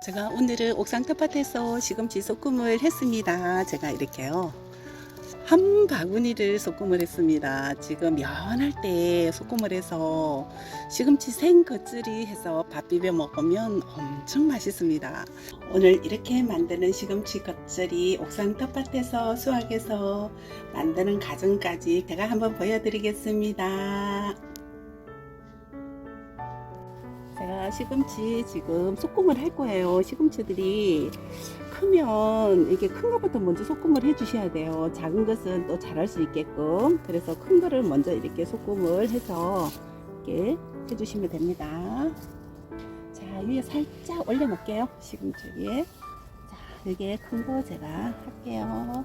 제가 오늘은 옥상 텃밭에서 시금치 소금을 했습니다. 제가 이렇게요. 한 바구니를 소금을 했습니다. 지금 연할 때 소금을 해서 시금치 생 겉절이 해서 밥 비벼 먹으면 엄청 맛있습니다. 오늘 이렇게 만드는 시금치 겉절이 옥상 텃밭에서 수확해서 만드는 과정까지 제가 한번 보여드리겠습니다. 제가 시금치 지금 소금을 할 거예요. 시금치들이 크면 이게 큰 것부터 먼저 소금을 해주셔야 돼요. 작은 것은 또 자랄 수 있게끔. 그래서 큰 거를 먼저 이렇게 소금을 해서 이렇게 해주시면 됩니다. 자, 위에 살짝 올려놓을게요. 시금치 위에. 자, 이게 큰 거 제가 할게요.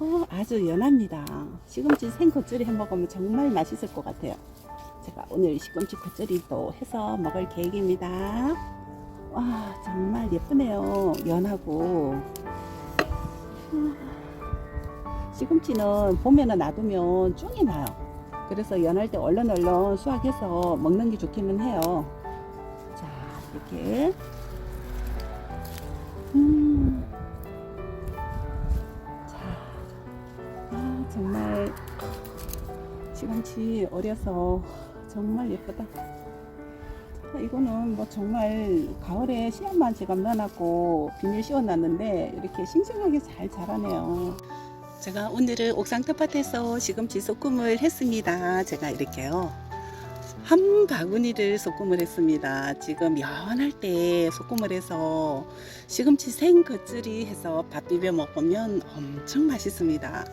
어, 아주 연합니다. 시금치 생겉절이 해 먹으면 정말 맛있을 것 같아요. 제가 오늘 시금치 겉절이도 해서 먹을 계획입니다. 와 정말 예쁘네요. 연하고 음, 시금치는 봄에는 놔두면 쫑이 나요. 그래서 연할 때 얼른 얼른 수확해서 먹는 게 좋기는 해요. 자 이렇게 음. 자, 아 정말 시금치 어려서 정말 예쁘다. 이거는 뭐 정말 가을에 씨앗만 제가 넣어놨고 비닐 씌워놨는데 이렇게 싱싱하게 잘 자라네요. 제가 오늘은 옥상 텃밭에서 시금치 소금을 했습니다. 제가 이렇게요. 한 바구니를 소금을 했습니다. 지금 연할 때 소금을 해서 시금치 생 겉절이 해서 밥 비벼 먹으면 엄청 맛있습니다.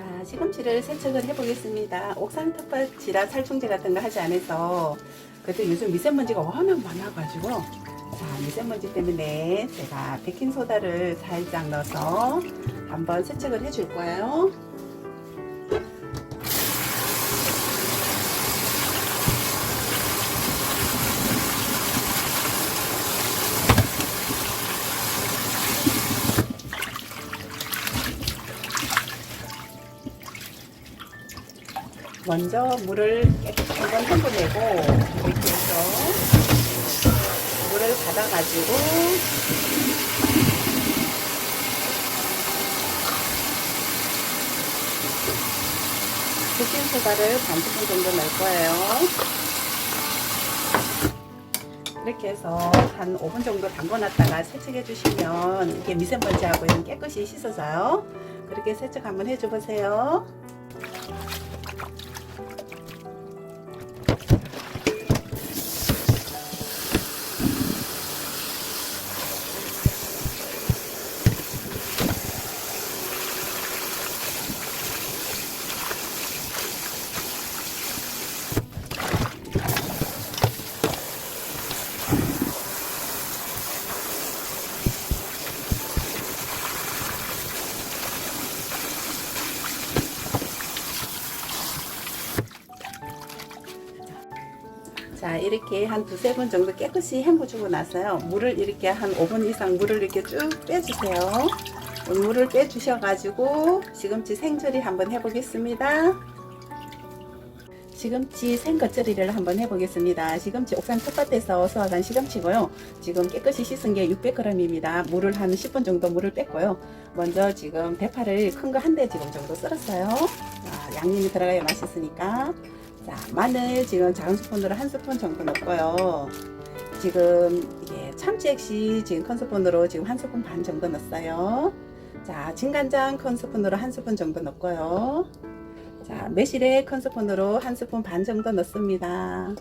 자, 시금치를 세척을 해보겠습니다. 옥상 텃밭 지라 살충제 같은 거 하지 않아서 그래도 요즘 미세먼지가 워낙 많아가지고 자, 미세먼지 때문에 제가 베킹소다를 살짝 넣어서 한번 세척을 해줄 거예요. 먼저 물을 한번 헹궈내고 이렇게 해서 물을 받아가지고 베킹소다를 반 스푼 정도 넣을 거예요. 이렇게 해서 한 5분 정도 담궈놨다가 세척해 주시면 이게 미세먼지하고 이런 깨끗이 씻어져요. 그렇게 세척 한번 해줘 보세요. 자 이렇게 한 두세 번 정도 깨끗이 헹궈주고 나서요. 물을 이렇게 한 5분 이상 물을 이렇게 쭉 빼주세요. 물을 빼주셔가지고 시금치 생조리 한번 해보겠습니다. 시금치 생겉절이를 한번 해보겠습니다. 시금치 옥상 텃밭에서 수확한 시금치고요. 지금 깨끗이 씻은 게 600g입니다. 물을 한 10분 정도 물을 뺐고요. 먼저 지금 대파를 큰 거 한 대 지금 정도 썰었어요. 아, 양념이 들어가야 맛있으니까 자, 마늘 지금 작은 스푼으로 한 스푼 정도 넣고요. 지금 이게 참치 액시 지금 큰 스푼으로 지금 한 스푼 반 정도 넣었어요. 자, 진간장 큰 스푼으로 한 스푼 정도 넣고요. 자, 매실액 큰 스푼으로 한 스푼 반 정도 넣습니다.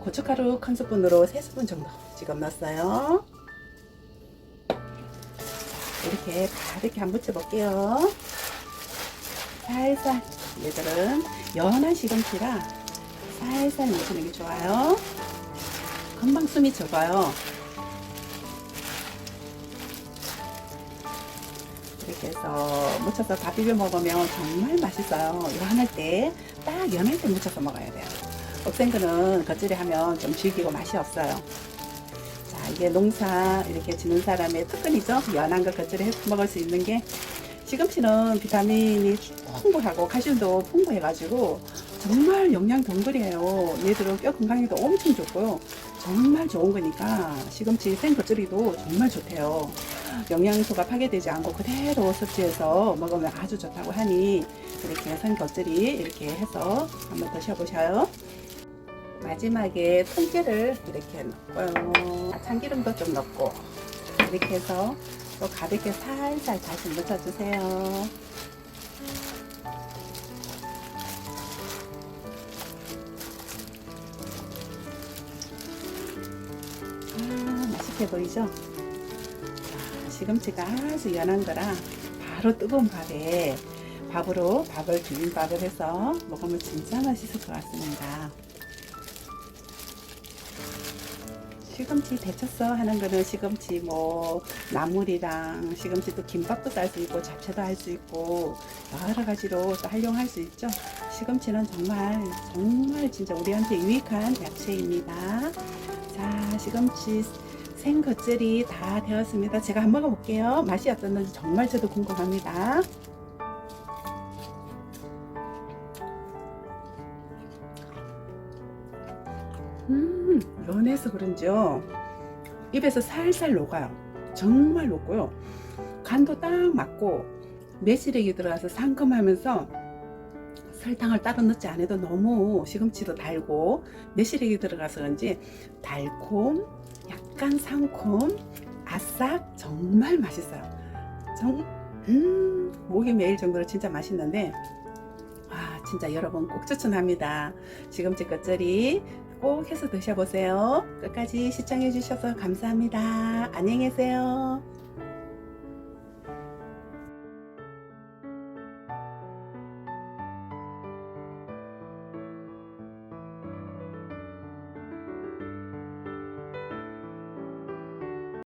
고춧가루 큰 스푼으로 세 스푼 정도 지금 넣었어요. 이렇게 가득히 한번 묻혀 볼게요. 살살 얘들은 연한 시금치라 살살 묻히는 게 좋아요. 금방 숨이 적어요. 이렇게 해서 묻혀서 밥 비벼 먹으면 정말 맛있어요. 연할 때, 딱 연할 때 묻혀서 먹어야 돼요. 억생거는 겉절이 하면 좀 질기고 맛이 없어요. 자, 이게 농사 이렇게 지는 사람의 특권이죠. 연한 거 겉절이 해서 먹을 수 있는 게 시금치는 비타민이 풍부하고 칼슘도 풍부해가지고 정말 영양 덩어리예요. 얘들은 뼈 건강에도 엄청 좋고요. 정말 좋은 거니까 시금치 생겉절이도 정말 좋대요. 영양소가 파괴되지 않고 그대로 섭취해서 먹으면 아주 좋다고 하니 이렇게 생겉절이 이렇게 해서 한번 드셔보셔요. 마지막에 통깨를 이렇게 넣고요. 참기름도 좀 넣고 이렇게 해서 또 가볍게 살살 다시 묻혀주세요. 아, 맛있게 보이죠? 자, 시금치가 아주 연한 거라 바로 뜨거운 밥에 밥으로 밥을 비빔밥을 해서 먹으면 진짜 맛있을 것 같습니다. 시금치 데쳤어 하는 거는 시금치 뭐 나물이랑 시금치 또 김밥도 쌀수 있고 잡채도 할 수 있고 여러 가지로 또 활용할 수 있죠. 시금치는 정말 정말 진짜 우리한테 유익한 야채입니다. 자 시금치 생겉절이 다 되었습니다. 제가 한번 먹어볼게요. 맛이 어떻는지 정말 저도 궁금합니다. 음, 연해서 그런지요. 입에서 살살 녹아요. 정말 녹고요. 간도 딱 맞고 매실액이 들어가서 상큼하면서 설탕을 따로 넣지 않아도 너무 시금치도 달고 매실액이 들어가서 그런지 달콤, 약간 상콤, 아싹 정말 맛있어요. 정, 음, 목이 메일 정도로 진짜 맛있는데 와 진짜 여러분 꼭 추천합니다. 시금치 겉절이 꼭 해서 드셔보세요. 끝까지 시청해 주셔서 감사합니다. 안녕히 계세요.